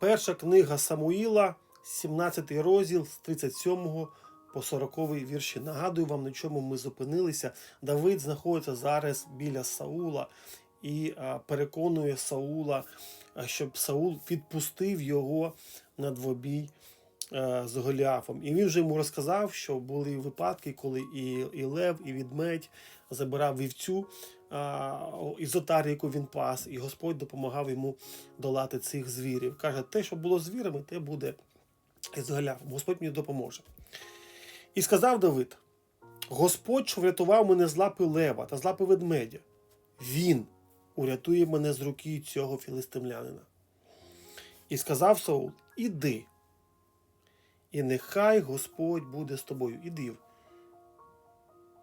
Перша книга Самуїла, 17 розділ з 37 по 40 вірші. Нагадую вам, на чому ми зупинилися. Давид знаходиться зараз біля Саула і переконує Саула, щоб Саул відпустив його на двобій з Голіафом. І він вже йому розказав, що були випадки, коли і, і Лев, і відмедь забирав вівцю а, із отари, яку він пас, і Господь допомагав йому долати цих звірів. Каже, те, що було звірами, те буде із Голіафом. Господь мені допоможе. І сказав Давид: Господь, що врятував мене з лапи лева та з лапи ведмедя, він урятує мене з руки цього філистимлянина. І сказав Саул: Іди, і нехай Господь буде з тобою. Іди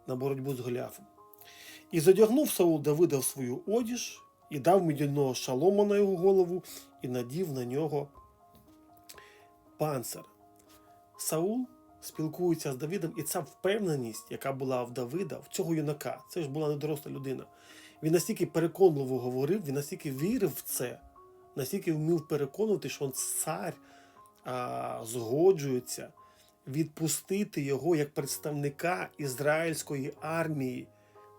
на боротьбу з Голіафом. І задягнув Саул Давида в свою одіж, і дав мідяного шалома на його голову, і надів на нього панцир. Саул спілкується з Давидом, і ця впевненість, яка була в Давида, в цього юнака, це ж була недоросла людина. Він настільки переконливо говорив, він настільки вірив в це, настільки вмів переконувати, що він цар а, згоджується відпустити його як представника ізраїльської армії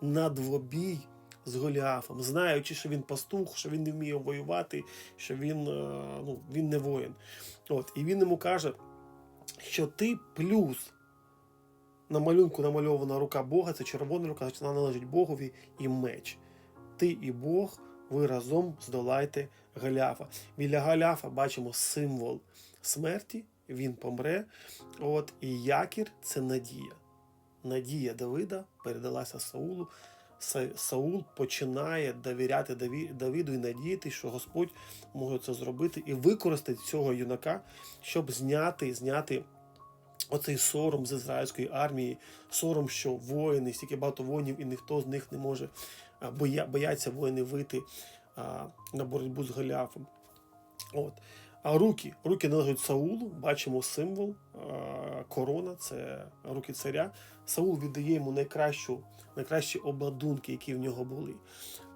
на двобій з Голіафом, знаючи, що він пастух, що він не вміє воювати, що він, е, ну, він не воїн. От, і він йому каже, що ти плюс на малюнку намальована рука Бога, це червона рука, значить вона належить Богові і меч. Ти і Бог, ви разом здолайте Голіафа. Біля Голіафа бачимо символ смерті, він помре. От, і якір це надія. Надія Давида передалася Саулу. Саул починає довіряти Даві- Давіду і надіяти, що Господь може це зробити і використати цього юнака, щоб зняти, зняти оцей сором з ізраїльської армії, сором, що воїни, стільки багато воїнів, і ніхто з них не може боя, бояться воїни вийти а, на боротьбу з Голіафом. От. А руки, руки належать Саулу, бачимо символ, корона, це руки царя. Саул віддає йому найкращу, найкращі обладунки, які в нього були.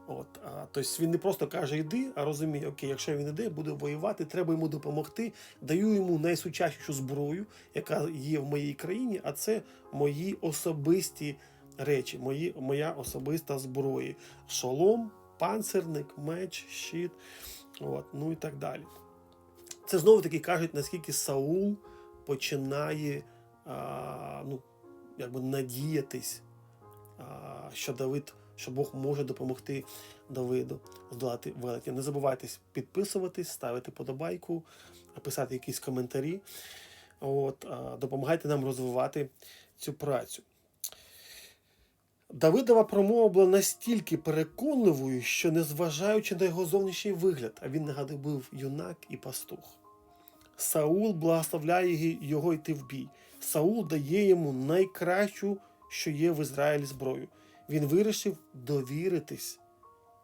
От, а, тобто він не просто каже йди, а розуміє, окей, якщо він іде, буде воювати, треба йому допомогти. Даю йому найсучаснішу зброю, яка є в моїй країні, а це мої особисті речі, мої, моя особиста зброя. Шолом, панцирник, меч, щит, от, ну і так далі. Це знову таки кажуть, наскільки Саул починає а, ну, якби надіятись, а, що Давид, що Бог може допомогти Давиду здолати велетня. Не забувайте підписуватись, ставити подобайку, писати якісь коментарі. От, допомагайте нам розвивати цю працю. Давидова промова була настільки переконливою, що незважаючи на його зовнішній вигляд, а він нагадав був юнак і пастух. Саул благословляє його йти в бій. Саул дає йому найкращу, що є в Ізраїлі зброю. Він вирішив довіритись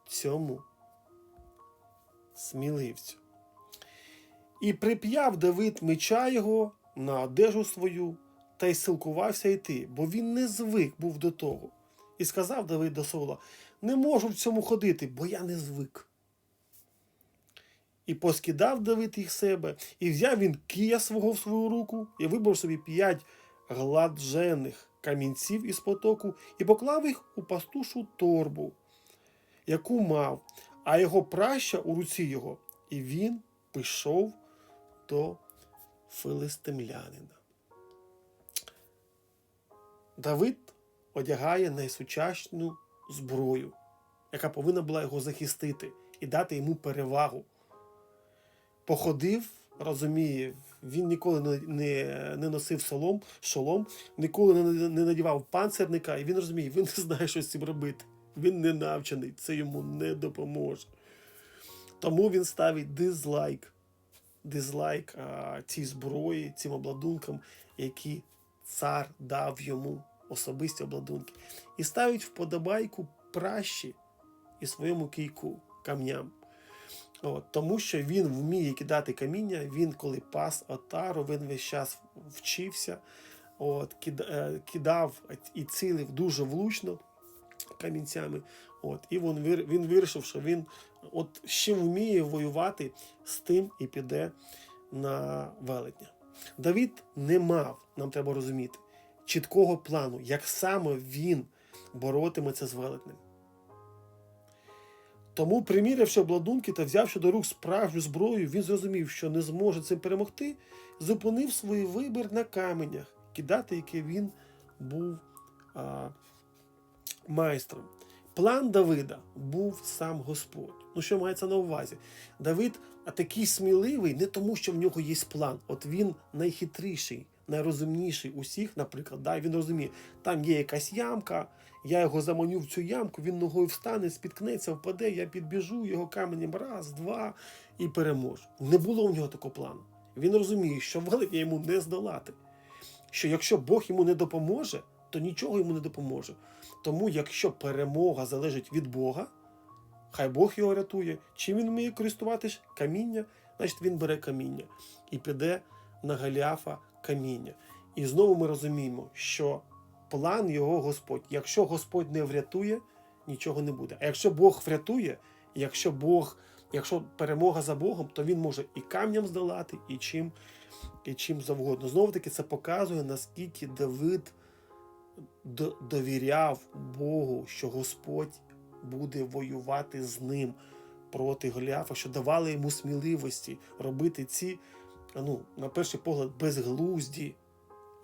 цьому сміливцю. І прип'яв Давид меча його на одежу свою та й силкувався йти, бо він не звик був до того. І сказав Давид до Саула: Не можу в цьому ходити, бо я не звик. І поскидав Давид їх себе, і взяв він кия свого в свою руку, і вибрав собі п'ять гладжених камінців із потоку, і поклав їх у пастушу торбу, яку мав, а його праща у руці його, і він пішов до филистимлянина. Давид одягає найсучасну зброю, яка повинна була його захистити і дати йому перевагу. Походив, розуміє, він ніколи не, не, не носив солом, шолом, ніколи не, не надівав панцирника, і він розуміє, він не знає, що з цим робити. Він не навчений, це йому не допоможе. Тому він ставить дизлайк, дизлайк а, цій зброї, цим обладункам, які цар дав йому особисті обладунки, і ставить вподобайку пращі і своєму кийку камням. От, тому що він вміє кидати каміння, він коли пас отару, він весь час вчився, от, е, кидав і цілив дуже влучно камінцями. От, і він, він вирішив, що він от чим вміє воювати, з тим і піде на велетня. Давід не мав, нам треба розуміти, чіткого плану, як саме він боротиметься з велетнем. Тому, примірявши обладунки та взявши до рук справжню зброю, він зрозумів, що не зможе цим перемогти, зупинив свій вибір на каменях, кидати, який він був а, майстром. План Давида був сам Господь. Ну, що мається на увазі? Давид такий сміливий не тому, що в нього є план. От він найхитріший, найрозумніший усіх, наприклад, да, він розуміє, там є якась ямка, я його заманю в цю ямку, він ногою встане, спіткнеться, впаде, я підбіжу його каменем раз, два і переможу. Не було в нього такого плану. Він розуміє, що велетня йому не здолати. Що якщо Бог йому не допоможе, то нічого йому не допоможе. Тому, якщо перемога залежить від Бога, хай Бог його рятує. Чим він вміє користуватись? Каміння, значить він бере каміння і піде на Галіафа каміння. І знову ми розуміємо, що план його Господь. Якщо Господь не врятує, нічого не буде. А якщо Бог врятує, якщо Бог, якщо перемога за Богом, то він може і камням здолати, і чим, і чим завгодно. Знову таки, це показує, наскільки Давид довіряв Богу, що Господь буде воювати з ним проти Голіафа, що давали йому сміливості робити ці, ну, на перший погляд, безглузді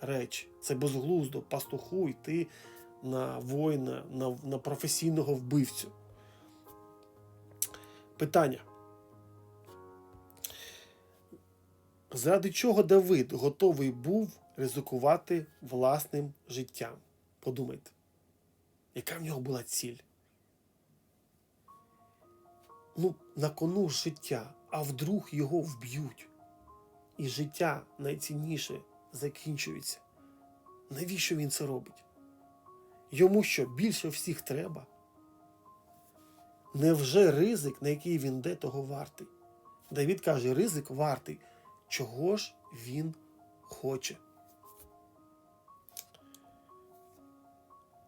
речі. Це безглуздо пастуху йти на воїна, на, на професійного вбивцю. Питання. Заради чого Давид готовий був ризикувати власним життям? Подумайте, яка в нього була ціль? Ну, на кону життя, а вдруг його вб'ють. І життя найцінніше закінчується. Навіщо він це робить? Йому що більше всіх треба? Невже ризик, на який він йде, того вартий? Давід каже, ризик вартий. Чого ж він хоче?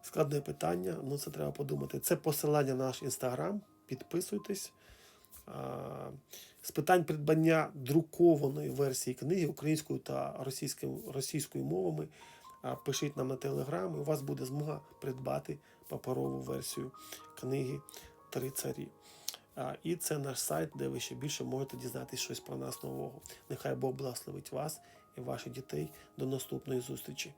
Складне питання, ну це треба подумати. Це посилання на наш інстаграм. Підписуйтесь. А, З питань придбання друкованої версії книги українською та російською, російською мовами. Пишіть нам на телеграм, і у вас буде змога придбати паперову версію книги Три царі. І це наш сайт, де ви ще більше можете дізнатися щось про нас нового. Нехай Бог благословить вас і ваших дітей. До наступної зустрічі.